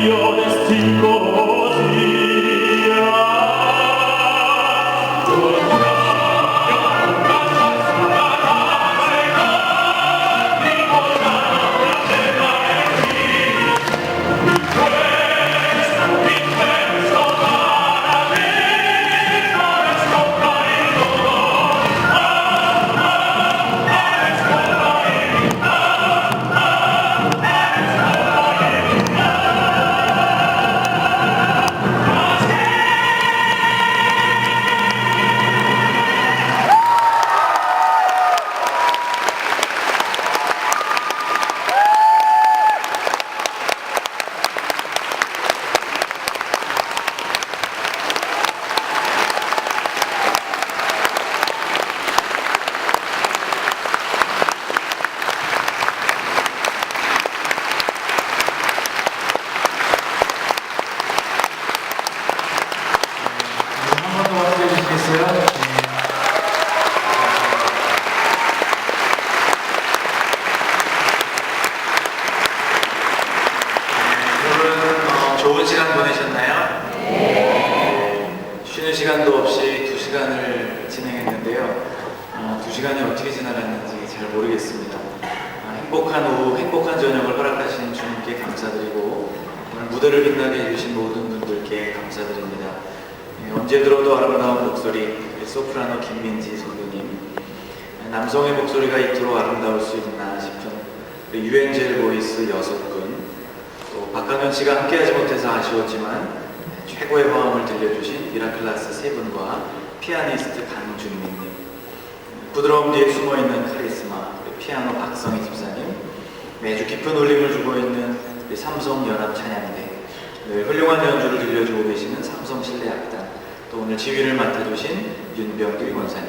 io distingo 좋은 시간 보내셨나요? 네. 쉬는 시간도 없이 두 시간을 진행했는데요. 어, 두 시간이 어떻게 지나갔는지 잘 모르겠습니다. 아, 행복한 오후, 행복한 저녁을 허락하신 주님께 감사드리고 오늘 무대를 빛나게 해주신 모든 분들께 감사드립니다. 예, 언제 들어도 아름다운 목소리 우리 소프라노 김민지 선배님 예, 남성의 목소리가 이토록 아름다울 수 있나 싶은 유엔젤 보이스 여섯 분또 박강현 씨가 함께하지 못해서 아쉬웠지만 예, 최고의 화음을 들려주신 미라클라스 세 분과 피아니스트 강준민님 예, 부드러움 뒤에 숨어있는 카리스마 피아노 박성희 집사님 매주 깊은 울림을 주고 있는 삼성연합 찬양대 늘 훌륭한 연주를 들려주고 계시는 삼성실내악단 또 오늘 지휘를 맡아주신 윤병길 권사님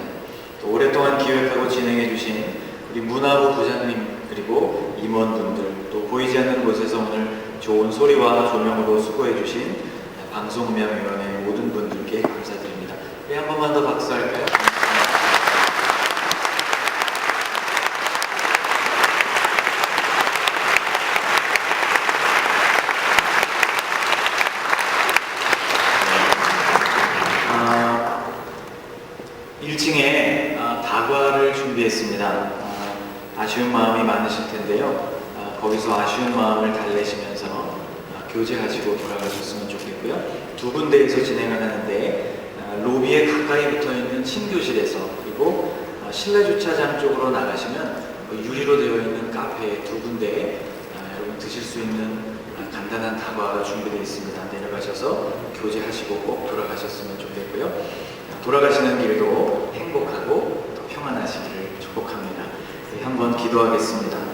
또 오랫동안 기획하고 진행해주신 우리 문화부 부장님 그리고 임원분들 또 보이지 않는 곳에서 오늘 좋은 소리와 조명으로 수고해주신 방송음향위원회 모든 분들께 감사드립니다. 우리 한 번만 더 박수할까요? 아, 아, 아, 아쉬운 마음이 많으실 텐데요. 아, 거기서 아쉬운 마음을 달래시면서 아, 교제하시고 돌아가셨으면 좋겠고요. 두 군데에서 진행을 하는데 아, 로비에 가까이 붙어 있는 친교실에서 그리고 아, 실내 주차장 쪽으로 나가시면 그 유리로 되어 있는 카페 두 군데에 아, 여러분 드실 수 있는 아, 간단한 다과가 준비되어 있습니다. 내려가셔서 교제하시고 꼭 돌아가셨으면 좋겠고요. 아, 돌아가시는 길도 행복하고 또 평안하시기를 축복합니다. 네, 한번 기도하겠습니다.